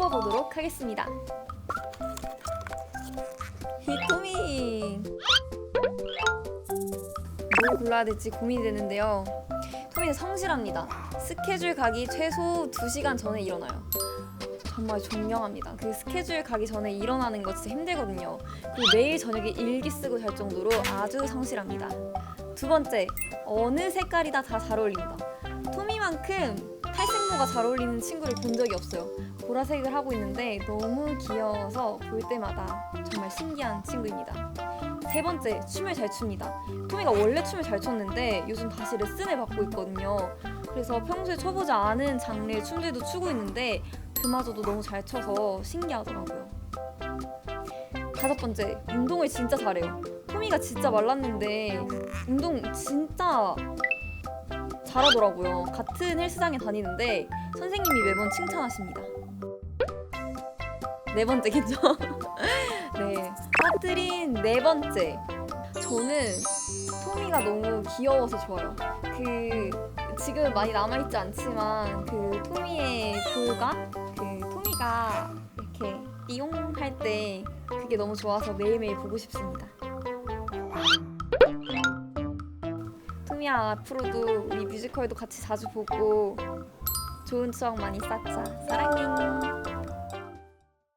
뽑아보도록 하겠습니다. 토미 뭘 골라야 될지 고민이 되는데요. 토미는 성실합니다. 스케줄 가기 최소 2시간 전에 일어나요. 정말 존경합니다. 그 스케줄 가기 전에 일어나는 거 진짜 힘들거든요. 그리고 매일 저녁에 일기 쓰고 잘 정도로 아주 성실합니다. 두 번째, 어느 색깔이다 다잘 어울린다. 토미만큼 탈색모가 잘 어울리는 친구를 본 적이 없어요. 보라색을 하고 있는데 너무 귀여워서 볼 때마다 정말 신기한 친구입니다. 세 번째, 춤을 잘 춥니다. 토미가 원래 춤을 잘 췄는데 요즘 다시 레슨을 받고 있거든요. 그래서 평소에 춰보지 않은 장르의 춤들도 추고 있는데 그마저도 너무 잘 춰서 신기하더라고요. 다섯 번째, 운동을 진짜 잘해요. 토미가 진짜 말랐는데 운동 진짜 잘하더라고요. 같은 헬스장에 다니는데 선생님이 매번 칭찬하십니다. 네 번째겠죠? 네. 빠뜨린 네 번째. 저는 토미가 너무 귀여워서 좋아요. 그 지금 많이 남아있지 않지만 그 토미의 볼과 그 토미가 이렇게 이용할 때 그게 너무 좋아서 매일매일 보고 싶습니다. 토미야 앞으로도 우리 뮤지컬도 같이 자주 보고 좋은 추억 많이 쌓자. 사랑해.